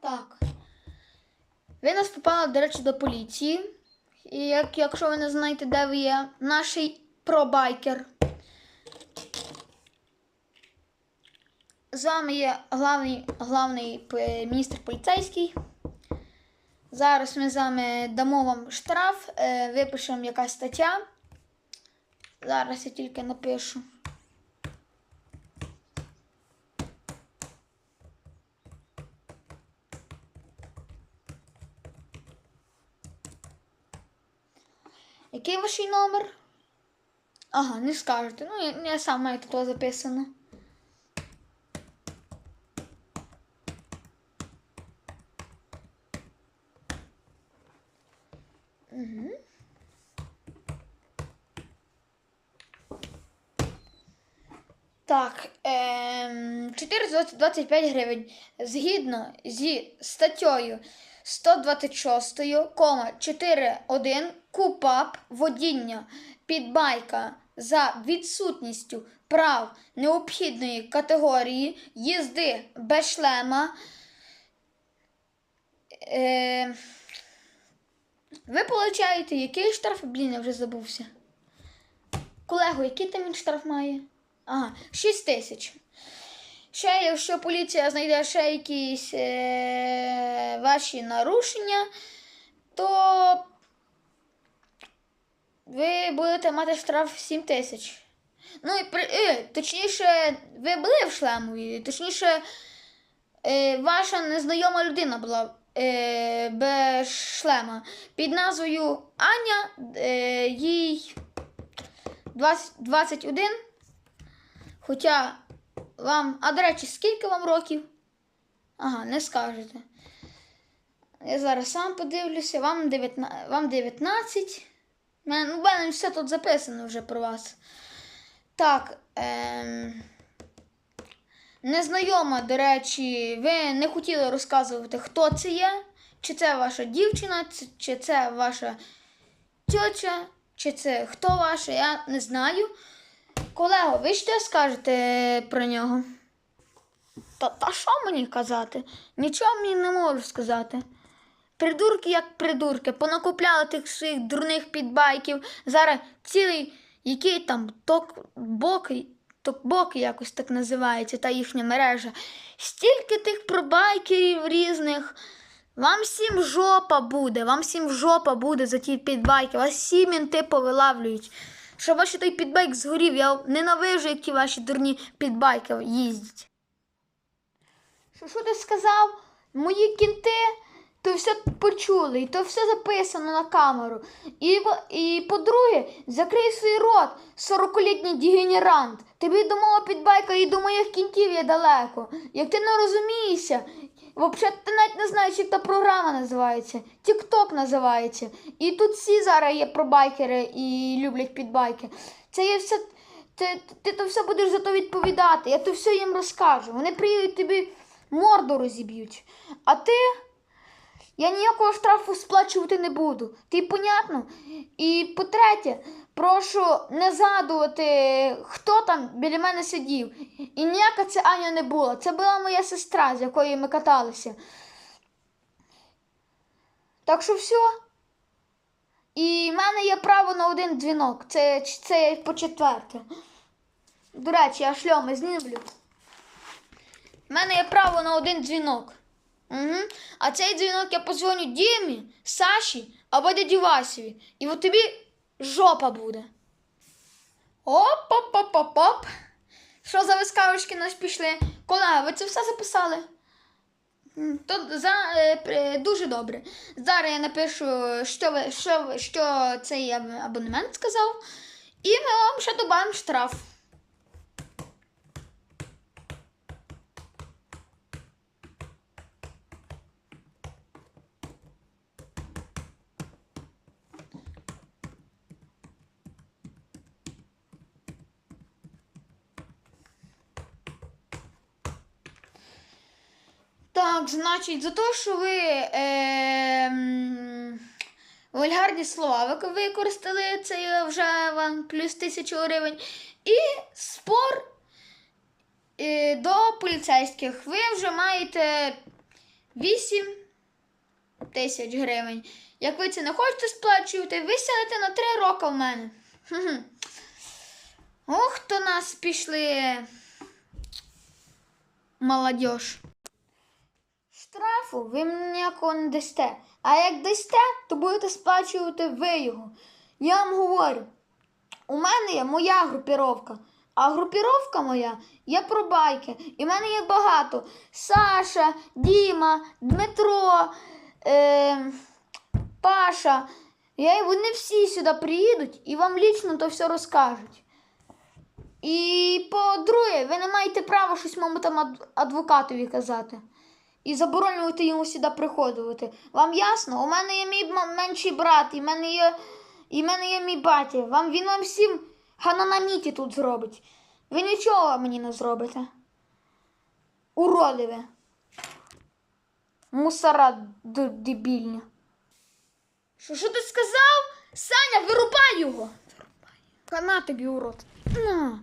Так. Ви нас попали, до речі, до поліції. І як, якщо ви не знаєте, де ви є, наш пробайкер. З вами є главний, главний міністр поліцейський. Зараз ми з вами дамо вам штраф, е, випишемо якась стаття. Зараз я тільки напишу. Який ваш номер? Ага, не скажете. Ну, я, я сам маю тут записано. Так, ем, 425 гривень. Згідно зі статтею 126, 4.1 КУПАП водіння підбайка за відсутністю прав необхідної категорії їзди без шлема. Е, ви получаєте який штраф? Блін, я вже забувся. Колего, який там він штраф має? Ага, 6 тисяч. Ще, якщо поліція знайде ще якісь е- ваші нарушення, то ви будете мати штраф 7 тисяч. Ну і при, е, точніше, ви були в шлемові, точніше, е, ваша незнайома людина була е, без шлема. Під назвою Аня е, їй 20, 21. Хоча вам. А до речі, скільки вам років? Ага, не скажете. Я зараз сам подивлюся, вам 19. Вам 19. У мене, ну, мене все тут записано вже про вас. Так. Ем... Незнайома, до речі, ви не хотіли розказувати, хто це є. Чи це ваша дівчина, чи- це ваша тьотя, чи це хто ваша, я не знаю. Колего, ви що скажете про нього? Та, та що мені казати? Нічого мені не можу сказати. Придурки як придурки, понакупляли тих своїх дурних підбайків. Зараз цілий, який там ток-бок, ток-бок якось так називається, та їхня мережа. Стільки тих пробайкерів різних. Вам всім жопа буде, вам всім жопа буде за ті підбайки. Вас всі мінти повилавлюють. Щоб ваш той підбайк згорів, я ненавижу, як ті ваші дурні підбайки їздять. Що, що ти сказав? Мої кінти то все почули, і то все записано на камеру. І, і по-друге, закрий свій рот, 40-літній дегенерант. Тобі до мого підбайка і до моїх кінтів є далеко. Як ти не розумієшся, взагалі ти навіть не знаєш, як та програма називається. Тік-ток називається. І тут всі зараз є пробайкери і люблять підбайки. Це є все. Ти, ти то все будеш за то відповідати. Я то все їм розкажу. Вони приїдуть тобі морду розіб'ють. А ти. Я ніякого штрафу сплачувати не буду. Ти понятно? І по-третє, прошу не згадувати, хто там біля мене сидів. І ніяка це Аня не була. Це була моя сестра, з якою ми каталися. Так що все. І в мене є право на один дзвінок. Це, це по четверте. До речі, я шльоми знімлю. У мене є право на один дзвінок. Угу. А цей дзвінок я позвоню Дімі, Саші або дяді Васіві. І от тобі жопа буде. Оп-оп-оп-оп-оп. Що за вискавочки нас пішли? Колега, ви це все записали? То за, е, дуже добре. Зараз я напишу, що, ви, що, що цей абонемент сказав, і ми вам ще добавимо штраф. Так, значить, за те, що ви е, вульгарні слова ви використали, це вже вам плюс тисячу гривень. І спор е, до поліцейських. Ви вже маєте 8 тисяч гривень. Як ви це не хочете сплачувати, ви сядете на 3 роки в мене. Хм-хм. Ох, то нас пішли. Молодіж. Штрафу ви ніякого не дасте. А як дасте, то будете сплачувати ви його. Я вам говорю, у мене є моя групіровка. А групіровка моя є про байки. І в мене є багато. Саша, Діма, Дмитро, е, Паша. Я, вони всі сюди приїдуть і вам лічно то все розкажуть. І по-друге, ви не маєте права щось моєму там адвокатові казати. І заборонювати йому сюди приходити. Вам ясно? У мене є мій менший брат, і в мене є, і в мене є мій батя. Вам, він вам всім гананаміті тут зробить. Ви нічого мені не зробите. Уродливе. Мусора д- дебільні. Що, що ти сказав? Саня, вирубай його. Вирубай. Хана тобі, урод. На.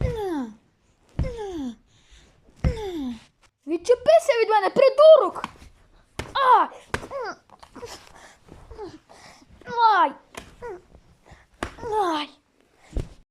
На. На. На. Відчепися від мене, придурок!